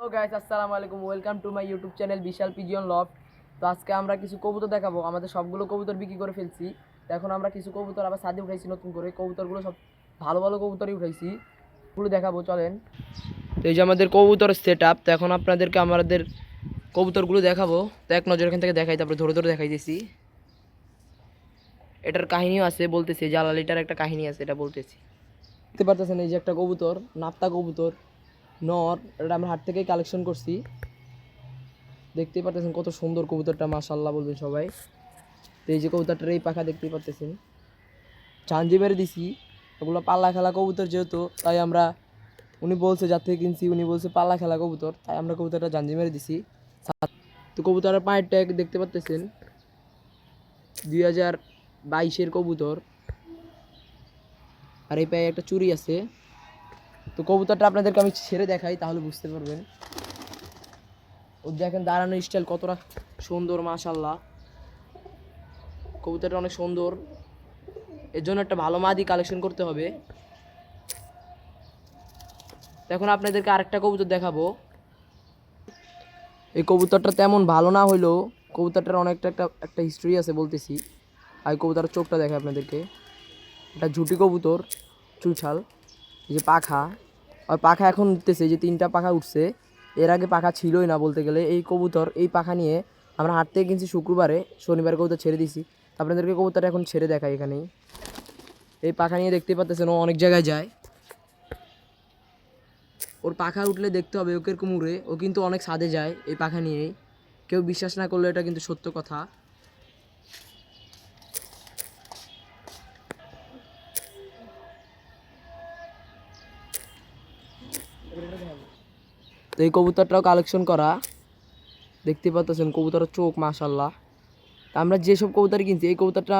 Hello guys আসসালামু আলাইকুম। Welcome to my YouTube channel Bishal pigeon love তো আজকে আমরা কিছু কবুতর দেখাবো। আমাদের সবগুলো কবুতর বিক্রি করে ফেলছি। তো এখন আমরা কিছু কবুতর আবার সাদে উঠাইছি নতুন করে। কবুতরগুলো সব ভালো ভালো কবুতরই উঠাইছি। পুরো দেখাবো, চলেন। তো এই যে আমাদের কবুতর সেট আপ তো এখন আপনাদেরকে আমাদের কবুতরগুলো দেখাবো। তো এক নজর এখান থেকে দেখাই, তারপরে ধরে ধরে দেখাইতেছি। এটার কাহিনীও আছে, বলতেছি, জালালিটার একটা কাহিনী আছে, এটা বলতেছি। দেখতে পারতেছেন এই যে একটা কবুতর, নাপ্তা কবুতর। নর, এটা আমরা হাট থেকেই কালেকশন করছি। দেখতেই পারতেছেন কত সুন্দর কবুতরটা মাশাল্লাহ বলবেন সবাই। তো এই যে কবুতরটার এই পাখা দেখতেই পারতেছেন। ঝাঞ্জি মেরে দিছি ওগুলো পাল্লা খেলা কবুতর যেহেতু, তাই আমরা, উনি বলছে যার থেকে কিনছি, উনি বলছে পাল্লা খেলা কবুতর, তাই আমরা কবুতরটা জাঞ্জি মেরে দিছি। তো কবুতরের পায়ের ট্যাগ দেখতে পারতেছেন। দুই হাজার বাইশের কবুতর। আর এই পায়ে একটা চুরি আছে। তো কবুতরটা আপনাদেরকে আমি ছেড়ে দেখাই, তাহলে বুঝতে পারবেন। ও দেখেন দাঁড়ানো স্টাইল কতটা সুন্দর মাশাল্লাহ কবুতরটা অনেক সুন্দর। এর জন্য একটা ভালো মাদি কালেকশন করতে হবে। এখন আপনাদেরকে আরেকটা কবুতর দেখাবো। এই কবুতরটা তেমন ভালো না হইলেও কবুতরটার অনেকটা একটা একটা হিস্ট্রি আছে বলতেছি। আর কবুতরের চোখটা দেখে আপনাদেরকে। এটা ঝুটি কবুতর এই যে পাখা, আর পাখা এখন উঠতেছে যে তিনটা পাখা উঠছে, এর আগে পাখা ছিলই না বলতে গেলে, এই কবুতর, এই পাখা নিয়ে আমরা হাট থেকে কিনছি শুক্রবারে, শনিবার কবুতর ছেড়ে দিছি। আপনাদেরকে কবুতরটা এখন ছেড়ে দেখাই এখানেই। এই পাখা নিয়ে দেখতে পাচ্ছেন ও অনেক জায়গায় যায়। ওর পাখা উঠলে দেখতে হবে ওকে উড়ে, ও কিন্তু অনেক সাদে যায় এই পাখা নিয়েই। কেউ বিশ্বাস না করলে এটা কিন্তু সত্য কথা। তো এই কবুতরটাও কালেকশন করা। দেখতে পাচ্ছেন কবুতরের চোখ মাশাল্লাহ তা আমরা যেসব কবুতর কিনছি, এই কবুতরটা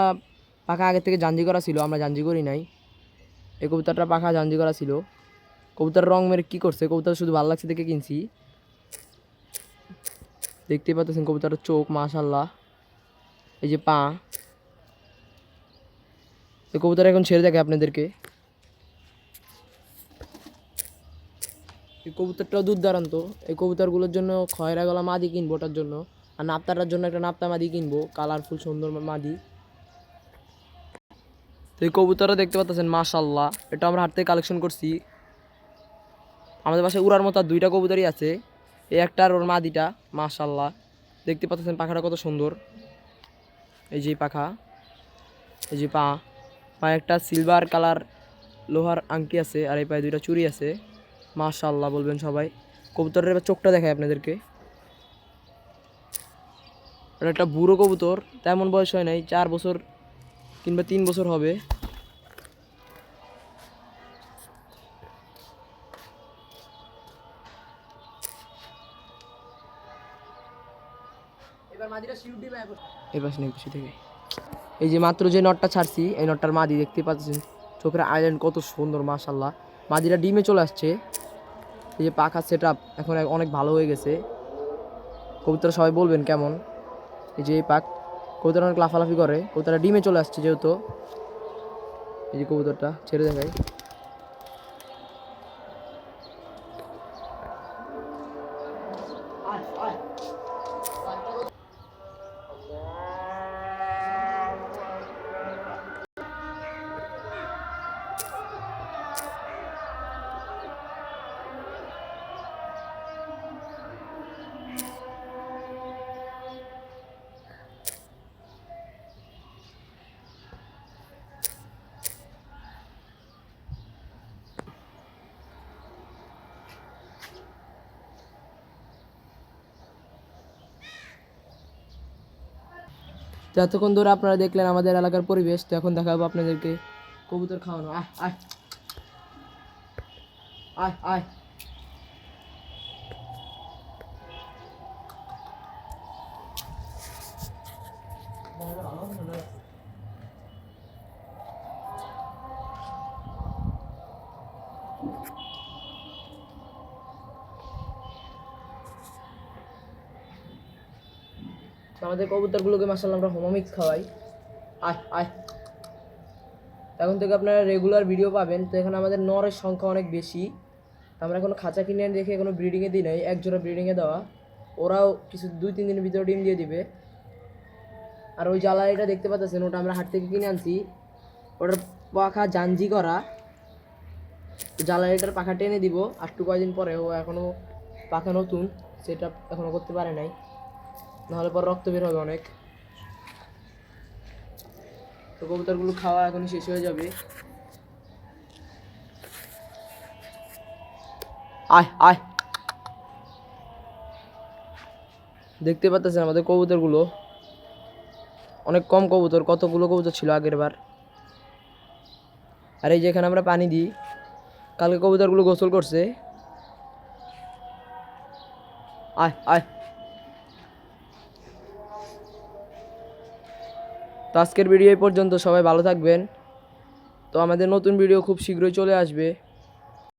পাখা আগে থেকে জাঞ্জি করা ছিল, আমরা জাঞ্জি করি নাই। এই কবুতরটা পাখা জাঞ্জি করা ছিল। কবুতর রং মেরে কী করছে? কবুতর শুধু ভালো লাগছে দেখে কিনছি। দেখতে পাচ্ছেন কবুতরের চোখ মাশাল্লাহ এই যে পা। এই কবুতর এখন ছেড়ে দেখে আপনাদেরকে। এই কবুতরটাও দুর্দান্ত এই কবুতরগুলোর জন্য খয়রা গলা মাদি কিনবো ওটার জন্য। আর নাপ্তাটার জন্য একটা নাপ্তা মাদি কিনবো, কালারফুল সুন্দর মাদি। তো এই কবুতরও দেখতে পাচ্ছেন মাশাল্লাহ এটা আমরা হাট থেকে কালেকশন করছি। আমাদের পাশে উড়ার মতো দুইটা কবুতরই আছে। এই একটা আর ওর মাদিটা মাশাল্লাহ দেখতে পাচ্ছেন পাখাটা কত সুন্দর। এই যে পাখা, এই যে পা। পায়ে একটা সিলভার কালার লোহার আংটি আছে, আর এই পায়ে দুইটা চুড়ি আছে। মাশাল্লাহ বলবেন সবাই। কবুতরের এবার চোখটা দেখায় আপনাদেরকে। এটা একটা বুড়ো কবুতর তেমন বয়স হয় নাই চার বছর কিংবা তিন বছর হবে। এই পাশে নেই থেকে এই যে মাত্র যে নটটা ছাড়ছি এই নটটার মাদি দেখতে পাচ্ছেন চোখের আইল্যান্ড কত সুন্দর মাশাল্লাহ মাদিরা ডিমে চলে আসছে। এই যে পাখার সেট এখন অনেক ভালো হয়ে গেছে। কবুতরা সবাই বলবেন কেমন? এই যে পাক কবুতরা অনেক লাফালাফি করে। কবুতরা ডিমে চলে আসছে যেহেতু। এই যে কবুতরটা, ছেড়ে দেখাই তো এতক্ষণ ধরে আপনারা দেখলেন আমাদের এলাকার পরিবেশ, তো এখন দেখাবো আপনাদেরকে কবুতর খাওয়ানো। আয় আয়। আয় আয়। আমাদের কবুতরগুলোকে মাসাল্লাহ আমরা হোমোমিক্স খাওয়াই। আয় আয়। এখন থেকে আপনারা রেগুলার ভিডিও পাবেন, তো এখানে আমাদের নরের সংখ্যা অনেক বেশি। আমরা এখনও খাঁচা কিনে রেখে এখনও ব্রিডিংয়ে দিই নাই এক জোড়া ব্রিডিংয়ে দেওয়া। ওরাও কিছু দুই, তিন দিনের ভিতরে ডিম দিয়ে দিবে। আর ওই জ্বালানিটা দেখতে পাচ্ছেন, ওটা আমরা হাট থেকে কিনে আনছি। ওটার পাখা জাঞ্জি করা। জ্বালানিটার পাখা টেনে দিব, আর একটু কয়দিন পরে ও এখনও পাখা নতুন, সেটা এখনও করতে পারে নাই। নাহলে পর রক্ত বের হবে অনেক। তো কবুতরগুলো খাওয়া এখনই শেষ হয়ে যাবে। আয় আয়। দেখতে পাচ্ছেন আমাদের কবুতরগুলো? অনেক কম কবুতর, কতগুলো কবুতর ছিল আগের বার? আর এই যেখানে আমরা পানি দিই, কালকে কবুতরগুলো গোসল করছে। আয় আয়। তো আজকের ভিডিও এই পর্যন্ত, সবাই ভালো থাকবেন। তো আমাদের নতুন ভিডিও খুব শীঘ্রই চলে আসবে।